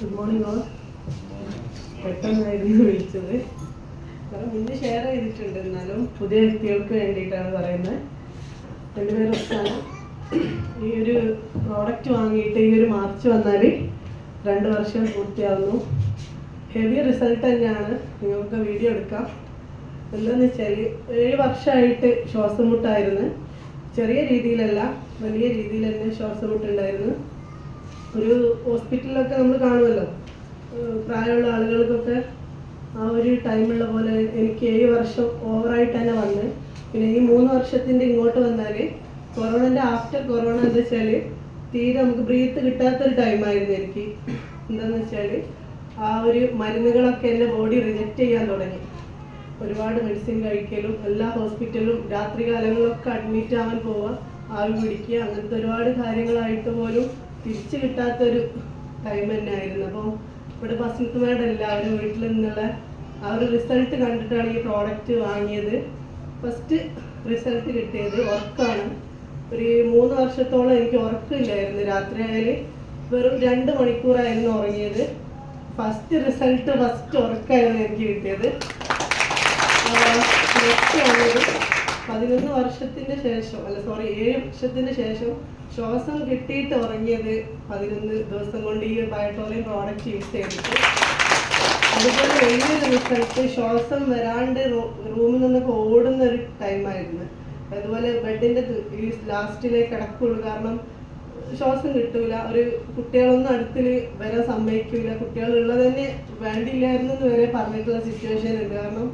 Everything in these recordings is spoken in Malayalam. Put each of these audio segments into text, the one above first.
ഗുഡ് മോർണിംഗ് ഓൾ പെട്ടെന്നായിരുന്നു വിളിച്ചത്. കാരണം മുന്നേ ഷെയർ ചെയ്തിട്ടുണ്ട് എന്നാലും പുതിയ വ്യക്തികൾക്ക് വേണ്ടിയിട്ടാണ് പറയുന്നത്. എന്റെ പേര് റുസാന ഈ ഒരു പ്രോഡക്റ്റ് വാങ്ങിയിട്ട് ഈ ഒരു മാർച്ച് വന്നാൽ രണ്ട് വർഷം പൂർത്തിയാവുന്നു. ഹെവി റിസൾട്ട് തന്നെയാണ്. നിങ്ങൾക്ക് വീഡിയോ എടുക്കാം. എന്താണെന്ന് വെച്ചാൽ ഏഴ് വർഷമായിട്ട് ശ്വാസം മുട്ടായിരുന്നു ചെറിയ രീതിയിലല്ല വലിയ രീതിയിൽ തന്നെ ശ്വാസം മുട്ടുണ്ടായിരുന്നു ഒരു ഹോസ്പിറ്റലിലൊക്കെ നമ്മൾ കാണുമല്ലോ. പ്രായമുള്ള ആളുകൾക്കൊക്കെ ആ ഒരു ടൈമുള്ള പോലെ എനിക്ക് ഏഴ് വർഷം ഓവറായിട്ട് തന്നെ വന്ന്. പിന്നെ ഈ മൂന്ന് വർഷത്തിന്റെ ഇങ്ങോട്ട് വന്നാൽ കൊറോണന്റെ ആഫ്റ്റർ കൊറോണ എന്താ വെച്ചാൽ തീരെ നമുക്ക് ബ്രീത്ത് കിട്ടാത്തൊരു ടൈമായിരുന്നു എനിക്ക്. എന്താന്ന് വെച്ചാൽ ആ ഒരു മരുന്നുകളൊക്കെ എന്റെ ബോഡി റിജക്റ്റ് ചെയ്യാൻ തുടങ്ങി. ഒരുപാട് മെഡിസിൻ കഴിക്കലും എല്ലാ ഹോസ്പിറ്റലും രാത്രി കാലങ്ങളിലൊക്കെ അഡ്മിറ്റ് ആവാൻ പോവുക ആവി പിടിക്കുക അങ്ങനത്തെ ഒരുപാട് കാര്യങ്ങളായിട്ട് പോലും തിരിച്ചു കിട്ടാത്തൊരു ടൈം തന്നെ ആയിരുന്നു അപ്പം ഇവിടെ ബസ്മത്ത് മേഡ് എല്ലാവരും വീട്ടിൽ നിന്നുള്ള ആ ഒരു റിസൾട്ട് കണ്ടിട്ടാണ് ഈ പ്രോഡക്റ്റ് വാങ്ങിയത്. ഫസ്റ്റ് റിസൾട്ട് കിട്ടിയത് ഉറക്കമാണ് ഒരു മൂന്ന് വർഷത്തോളം എനിക്ക് ഉറക്കമില്ലായിരുന്നു രാത്രി ആയാലും വെറും രണ്ട് മണിക്കൂറായിരുന്നു ഉറങ്ങിയത്. ഫസ്റ്റ് റിസൾട്ട് ഫസ്റ്റ് ഉറക്കമായിരുന്നു എനിക്ക് കിട്ടിയത്. നെക്സ്റ്റ് പതിനൊന്ന് വർഷത്തിന് ശേഷം അല്ല സോറി ഏഴ് വർഷത്തിന് ശേഷം ശ്വാസം കിട്ടിയിട്ട് ഉറങ്ങിയത് പതിനൊന്ന് ദിവസം കൊണ്ട് ഈ ബയോട്ടോളിയം പ്രോഡക്റ്റ് യൂസ് ചെയ്തിട്ട്. അതുപോലെ വലിയൊരു റിസൾട്ട് ശ്വാസം വരാണ്ട് റൂമിൽ നിന്നൊക്കെ ഓടുന്ന ഒരു ടൈമായിരുന്നു അതുപോലെ ബെഡിന്റെ ലാസ്റ്റിലേക്ക് ലാസ്റ്റിലേ കിടക്കുള്ളൂ. കാരണം ശ്വാസം കിട്ടൂല. ഒരു കുട്ടികളൊന്നും അടുത്തിൽ വരാൻ സമ്മതിക്കൂല. കുട്ടികളുള്ളത് തന്നെ വേണ്ടിയില്ലായിരുന്നു എന്ന് വരെ പറഞ്ഞിട്ടുള്ള സിറ്റുവേഷൻ ഉണ്ട് കാരണം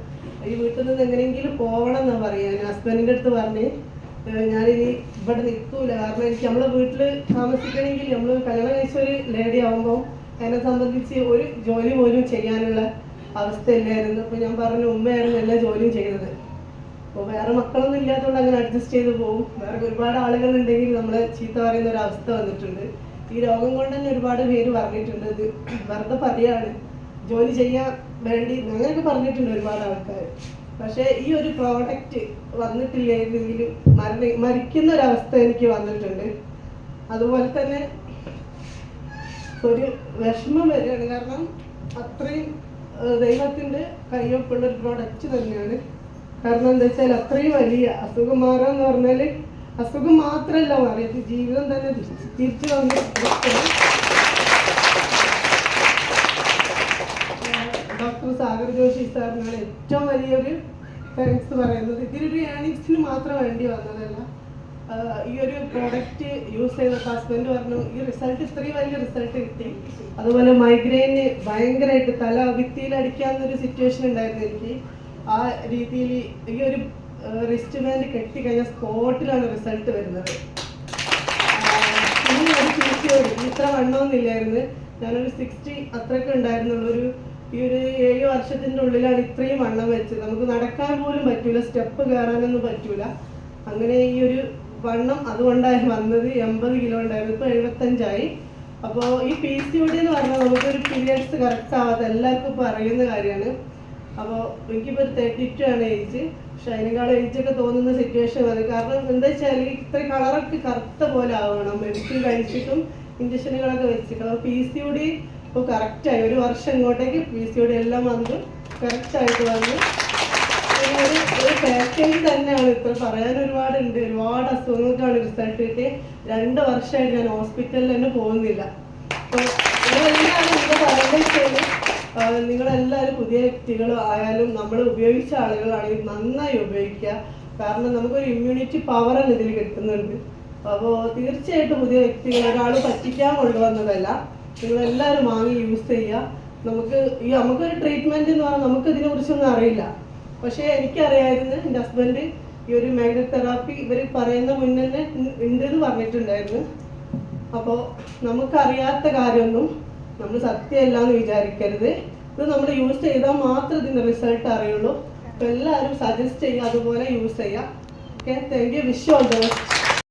ഈ വീട്ടിൽ നിന്ന് എങ്ങനെയെങ്കിലും പോകണം എന്നാ പറയാ. ഹസ്ബൻഡിന്റെ അടുത്ത് പറഞ്ഞ് ഞാനിനി ഇവിടെ നിൽക്കൂല. കാരണം എനിക്ക് നമ്മളെ വീട്ടിൽ താമസിക്കണമെങ്കിൽ നമ്മൾ കല്യാണം കഴിച്ച ഒരു ലേഡി ആവുമ്പോൾ എന്നെ സംബന്ധിച്ച് ഒരു ജോലി പോലും ചെയ്യാനുള്ള അവസ്ഥയില്ലായിരുന്നു. അപ്പൊ ഞാൻ പറഞ്ഞു ഉമ്മയായിരുന്നു എല്ലാ ജോലിയും ചെയ്തത്. അപ്പോൾ വേറെ മക്കളൊന്നും ഇല്ലാത്തതുകൊണ്ട് അങ്ങനെ അഡ്ജസ്റ്റ് ചെയ്ത് പോകും വേറെ ഒരുപാട് ആളുകൾ ഉണ്ടെങ്കിൽ നമ്മളെ ചീത്ത പറയുന്ന ഒരു അവസ്ഥ വന്നിട്ടുണ്ട്. ഈ രോഗം കൊണ്ട് തന്നെ ഒരുപാട് പേര് പറഞ്ഞിട്ടുണ്ട്. ഇത് വെറുതെ പറയാണ്. ജോലി ചെയ്യാൻ വേണ്ടി അങ്ങനെയൊക്കെ പറഞ്ഞിട്ടുണ്ട് ഒരുപാട് ആൾക്കാർ പക്ഷേ ഈ ഒരു പ്രോഡക്റ്റ് വന്നിട്ടില്ലെങ്കിൽ മരണ മരിക്കുന്ന ഒരവസ്ഥ എനിക്ക് വന്നിട്ടുണ്ട്. അതുപോലെ തന്നെ ഒരു വിഷമം വരികയാണ്. കാരണം അത്രയും ദൈവത്തിന്റെ കയ്യൊപ്പുള്ള ഒരു പ്രോഡക്റ്റ് തന്നെയാണ്. കാരണം എന്താ വെച്ചാൽ അത്രയും വലിയ അസുഖം മാറാന്ന് പറഞ്ഞാൽ അസുഖം മാത്രമല്ല മാറിയത്. ജീവിതം തന്നെ തിരിച്ച് വന്നു ഡോക്ടർ സാഗർ ജോഷി സാറിനാണ് ഏറ്റവും വലിയൊരു താങ്ക്സ് പറയുന്നത്. ഇതിനൊരു ഏണിങ്സിന് മാത്രം വേണ്ടി വന്നതല്ല. ഈ ഒരു പ്രോഡക്റ്റ് യൂസ് ചെയ്ത ഹസ്ബൻഡ് പറഞ്ഞു ഈ റിസൾട്ട് ഇത്രയും വലിയ റിസൾട്ട് കിട്ടി. അതുപോലെ മൈഗ്രെയിന് ഭയങ്കരമായിട്ട് തല ഭിത്തിയിൽ അടിക്കാവുന്നൊരു സിറ്റുവേഷൻ ഉണ്ടായിരുന്നു എനിക്ക്. ആ രീതിയിൽ ഈ ഒരു റിസ്റ്റ് ബാൻഡ് കെട്ടിക്കഴിഞ്ഞ സ്പോട്ടിലാണ് റിസൾട്ട് വരുന്നത്. ഒരു ഇത്ര വണ്ണമൊന്നുമില്ലായിരുന്നു ഞാനൊരു സിക്സ്റ്റി അത്രയൊക്കെ ഉണ്ടായിരുന്നുള്ളൂ. ഒരു ഈ ഒരു ഏഴ് വർഷത്തിന്റെ ഉള്ളിലാണ് ഇത്രയും വണ്ണം വെച്ചത്. നമുക്ക് നടക്കാൻ പോലും പറ്റൂല സ്റ്റെപ്പ് കയറാനൊന്നും പറ്റൂല. അങ്ങനെ ഈ ഒരു വണ്ണം അതുകൊണ്ടാണ് വന്നത്. എൺപത് കിലോ ഉണ്ടായിരുന്നു ഇപ്പൊ എഴുപത്തഞ്ചായി. അപ്പോൾ ഈ പി സി ഒ ഡി എന്ന് പറഞ്ഞാൽ നമുക്കൊരു പീരിയഡ്സ് കറക്റ്റ് ആവാത്ത എല്ലാവർക്കും ഇപ്പോൾ അറിയുന്ന കാര്യമാണ്. അപ്പോൾ എനിക്കിപ്പോൾ ഒരു തേർട്ടി ടു ആണ് ഏജ് പക്ഷെ അതിനേക്കാൾ ഏജ് ഒക്കെ തോന്നുന്ന സിറ്റുവേഷൻ വരും കാരണം എന്താ വെച്ചാൽ ഇത്ര കളറൊക്കെ കറുത്ത പോലെ ആവണം. മെഡിസിൻ കഴിച്ചിട്ടും ഇഞ്ചക്ഷനുകളൊക്കെ വെച്ചിട്ടും. അപ്പോൾ പി സി ഡി ഇപ്പോൾ കറക്റ്റായി ഒരു വർഷം ഇങ്ങോട്ടേക്ക് പി സി ഡി എല്ലാം വന്ന് കറക്റ്റായിട്ട് വന്ന് ഒരു പാക്കേജ് തന്നെയാണ് ഇത്ര. പറയാൻ ഒരുപാടുണ്ട്. ഒരുപാട് അസുഖങ്ങൾക്കാണ് റിസൾട്ട് കിട്ടി രണ്ട് വർഷമായിട്ട് ഞാൻ ഹോസ്പിറ്റലിൽ തന്നെ പോകുന്നില്ല. അപ്പോൾ പറയുന്നത് നിങ്ങളെല്ലാവരും പുതിയ വ്യക്തികൾ ആയാലും നമ്മൾ ഉപയോഗിച്ച ആളുകളാണെങ്കിൽ നന്നായി ഉപയോഗിക്കുക. കാരണം നമുക്കൊരു ഇമ്മ്യൂണിറ്റി തന്നെ ഇതിൽ കിട്ടുന്നുണ്ട്. അപ്പോൾ തീർച്ചയായിട്ടും പുതിയ വ്യക്തികൾ ഒരാൾ പറ്റിക്കാൻ കൊണ്ടുവന്നതല്ല. നിങ്ങളെല്ലാവരും വാങ്ങി യൂസ് ചെയ്യുക. നമുക്ക് ഈ നമുക്കൊരു ട്രീറ്റ്മെന്റ് എന്ന് പറഞ്ഞാൽ നമുക്ക് ഇതിനെ കുറിച്ചൊന്നും അറിയില്ല. പക്ഷേ എനിക്കറിയായിരുന്നു എന്റെ ഹസ്ബൻഡ് ഈ ഒരു മാഗ്നറ്റ് തെറാപ്പി ഇവർ പറയുന്ന മുന്നേ ഉണ്ടെന്ന് പറഞ്ഞിട്ടുണ്ടായിരുന്നു. അപ്പോൾ നമുക്കറിയാത്ത കാര്യമൊന്നും നമ്മൾ സത്യമല്ല എന്ന് വിചാരിക്കരുത്. ഇത് നമ്മൾ യൂസ് ചെയ്താൽ മാത്രം ഇതിന്റെ റിസൾട്ട് അറിയുള്ളൂ. അപ്പോൾ എല്ലാവരും സജസ്റ്റ് ചെയ്യുക അതുപോലെ യൂസ് ചെയ്യുക. Okay thank you wish all the best